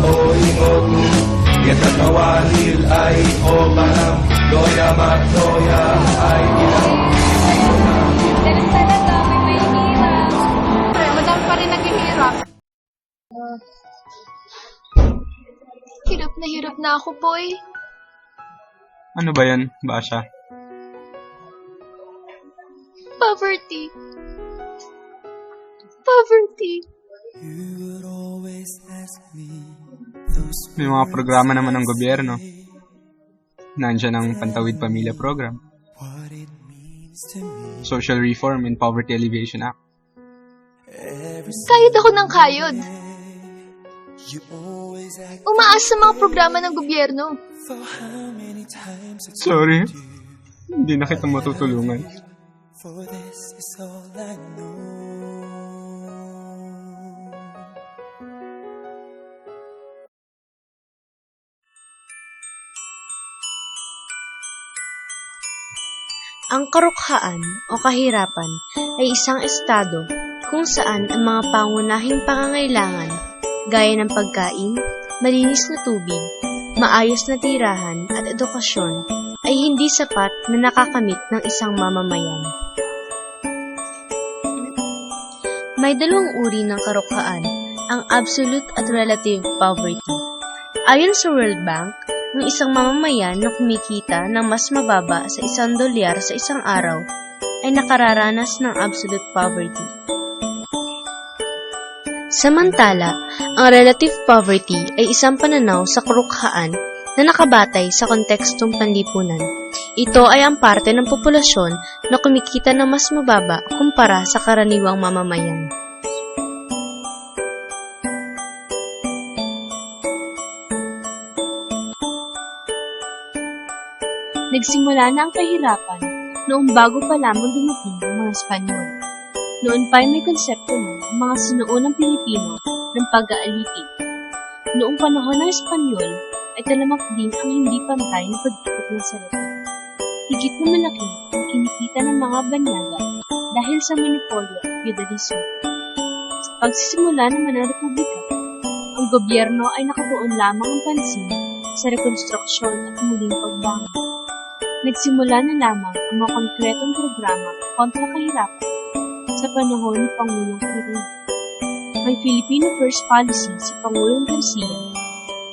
oingon Yan at mawalil ay o parang Loya magloya ay ilang Ganun talaga, may may hirap. Madami pa rin naghihirap. Hirap na hirap na ako, boy. Ano ba yan, Basha? Poverty. Poverty. May mga programa naman ng gobyerno. Nandiyan ang Pantawid Pamilya Program. Social Reform and Poverty Alleviation Act. Kayod ako ng kayod. Umaas sa mga programa ng gobyerno. Sorry. Hindi na kita matutulungan. Ang karukhaan o kahirapan ay isang estado kung saan ang mga pangunahing pangangailangan gaya ng pagkain, malinis na tubig, maayos na tirahan at edukasyon ay hindi sapat na nakakamit ng isang mamamayan. May dalawang uri ng karukhaan, ang absolute at relative poverty. Ayon sa World Bank, ang isang mamamayan na kumikita ng mas mababa sa isang dolyar sa isang araw ay nakararanas ng absolute poverty. Samantala, ang relative poverty ay isang pananaw sa karukhaan na nakabatay sa kontekstong panlipunan. Ito ay ang parte ng populasyon na kumikita ng mas mababa kumpara sa karaniwang mamamayan. Nagsimula na ang kahirapan noong bago pa lamang dumating ang mga Espanyol. Noon pa ay may konsepto na ang mga sinuunang Pilipino ng pag-aalipin. Noong panahon ng Espanyol ay talamak din ang hindi pantay na pag-ikot ng salita. Higit na malaki ang kinikita ng mga banyaga dahil sa monopolyo at feudalismo. Sa pagsisimula naman ng Republika, ang gobyerno ay nakatuon lamang ang pansin sa rekonstruksyon at muling pagbangon. Nagsimula na lamang ang mga konkretong programa kontra kahirapan sa panahon ni Pangulong Quirino. May Filipino First Policy si Pangulong Garcia,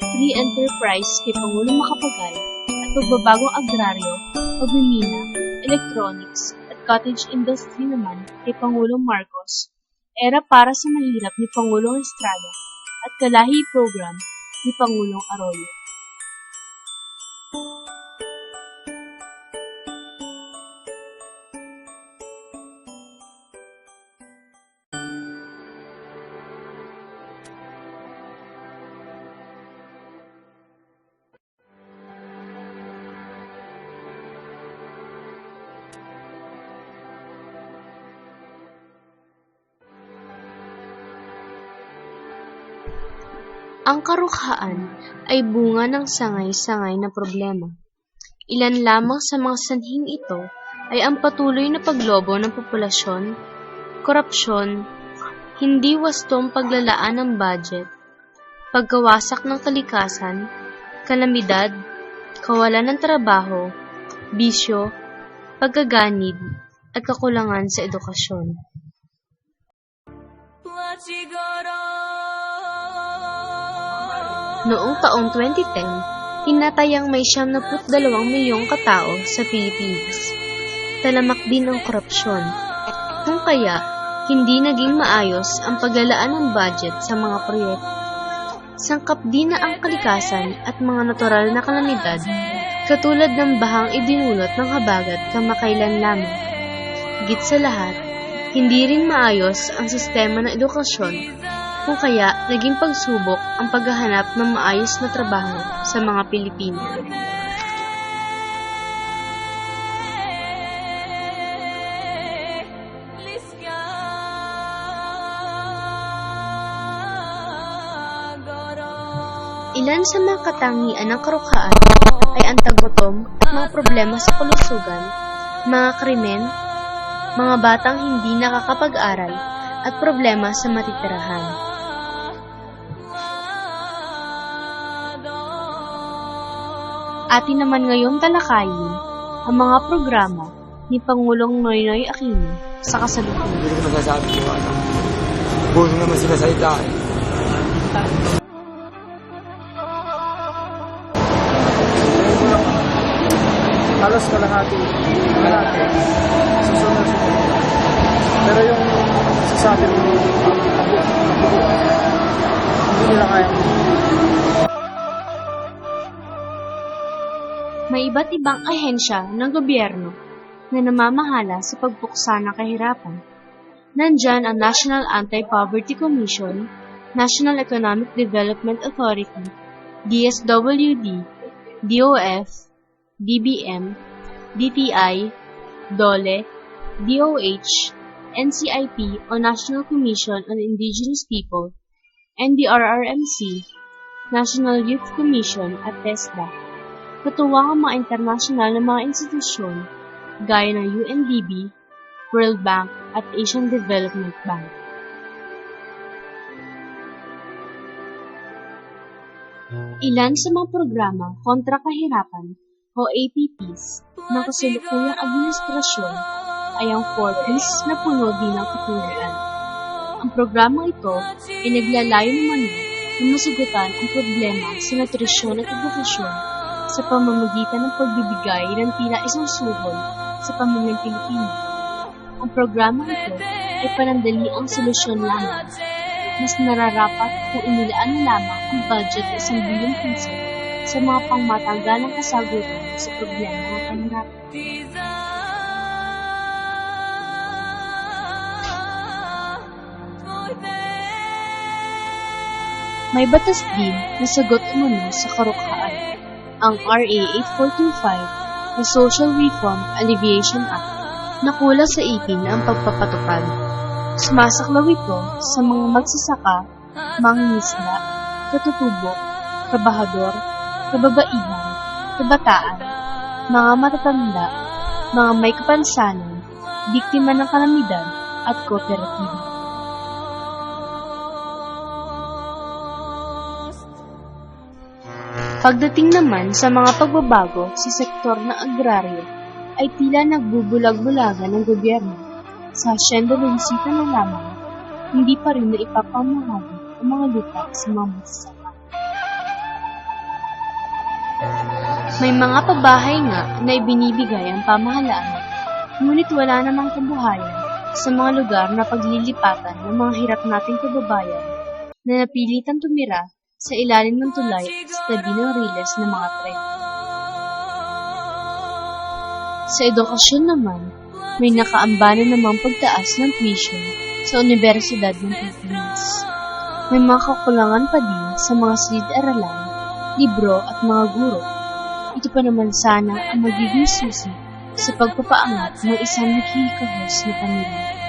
Free Enterprise kay Pangulong Macapagal, at pagbabagong agraryo, pagmimina, electronics, at cottage industry naman kay Pangulong Marcos, era para sa mahirap ni Pangulong Estrada, at kalahi program ni Pangulong Arroyo. Ang karukhaan ay bunga ng sangay-sangay na problema. Ilan lamang sa mga sanhing ito ay ang patuloy na paglobo ng populasyon, korupsyon, hindi wastong paglalaan ng budget, pagkawasak ng kalikasan, kalamidad, kawalan ng trabaho, bisyo, pagkaganid, at kakulangan sa edukasyon. Noong taong 2010, tinatayang may 72 milyong katao sa Pilipinas. Talamak din ang korupsyon. Kung kaya, hindi naging maayos ang paglalaan ng budget sa mga proyekto. Sangkap din na ang kalikasan at mga natural na kalamidad, katulad ng bahang idinulot ng habagat kamakailan lamang. Higit sa lahat, hindi rin maayos ang sistema ng edukasyon kung kaya naging pagsubok ang paghahanap ng maayos na trabaho sa mga Pilipino. Ilan sa mga katangian ng karukhaan ay ang tagutom mga problema sa kalusugan, mga krimen, mga batang hindi nakakapag-aral, at problema sa matitirahan. Atin naman ngayon talakayin ang mga programa ni Pangulong Noynoy Aquino sa kasalukuyan. Hindi ko masasabi ko ano. Puso naman sila sa ita. halos kalahati kalahati susunod susunod pero yung sasabi mo hindi nila kaya May iba't ibang ahensya ng gobyerno na namamahala sa pagpuksa ng kahirapan. Nandyan ang National Anti-Poverty Commission, National Economic Development Authority, DSWD, DOF, DBM, DTI, DOLE, DOH, NCIP o National Commission on Indigenous People, NDRRMC, National Youth Commission at TESDA. Katuwang ang mga internasyonal na mga institusyon gaya ng UNDP, World Bank at Asian Development Bank. Ilan sa mga programa kontra kahirapan o APPs ng kasalukuyang administrasyon ay ang 4Ps na puno din ng katuluyan. Ang programa ito ay naglalayo naman na masugutan ang problema sa nutrisyon at edukasyon sa pamamagitan ng pagbibigay ng tila isang suhol sa pamumulang Pilipino. Ang programa ito ay panandali ang solusyon lamang. Mas nararapat kung inilaan lamang ang budget ng isang bilyong piso sa mga pangmatanggalang kasagutan sa problema ng kahirapan. May batas din na sagot umano sa karukhaan ang RA 8425 na Social Reform Alleviation Act na kulang sa ipin ang pagpapatupad. Sumasaklaw ito sa mga magsasaka, mangingisda, katutubo, trabahador, kababaihan, kabataan, mga matatanda, mga may kapansanan, biktima ng kalamidad, at kooperatiba. Pagdating naman sa mga pagbabago sa sektor ng agraryo, ay tila nagbubulag-bulagan ng gobyerno. Sa asyenda ng bisita na lamang, hindi pa rin naipapamahagi ang mga lupa sa mga. May mga pabahay nga na ibinibigay ang pamahalaan, ngunit wala namang kabuhayan sa mga lugar na paglilipatan ng mga hirap nating kababayan na napilitan tumira sa ilalim ng tulay sa tabi ng riles ng mga tren. Sa edukasyon naman, may nakaambanan namang pagtaas ng tuition sa Universidad ng Pilipinas. May mga kakulangan pa din sa mga silid-aralan, libro at mga guro. Ito pa naman sana ang magiging susi sa pagpapaangat ng isang naghihikahos na pamilya.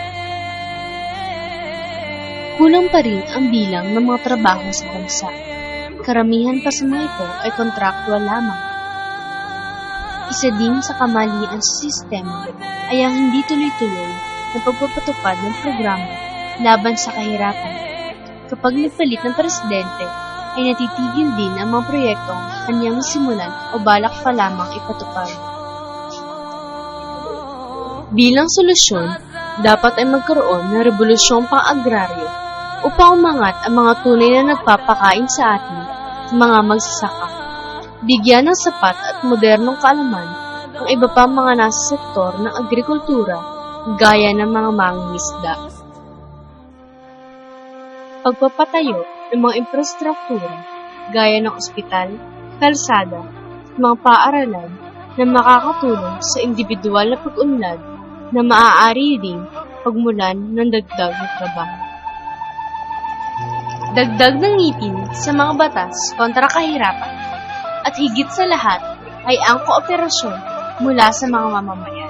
Kulang pa rin ang bilang ng mga trabaho sa bansa. Karamihan pa sa mga ito ay kontraktual lamang. Isa din sa kamalian sa sistema ay ang hindi tuloy-tuloy na pagpapatupad ng programa laban sa kahirapan. Kapag nagpalit ng presidente, ay natitigil din ang mga proyektong kanyang simulan o balak pa lamang ipatupad. Bilang solusyon, dapat ay magkaroon ng revolusyong pang-agraryo upang umangat ang mga tunay na nagpapakain sa atin mga magsasaka. Bigyan ng sapat at modernong kaalaman ang iba pa mga nasa sektor ng agrikultura gaya ng mga mangingisda. Pagpapatayo ng mga infrastruktura gaya ng ospital, kalsada, mga paaralan na makakatulong sa individual na pag-unlad na maaari ding pagmulan ng dagdag na trabaho. Dagdag ng ngipin sa mga batas kontra kahirapan at higit sa lahat ay ang kooperasyon mula sa mga mamamayan.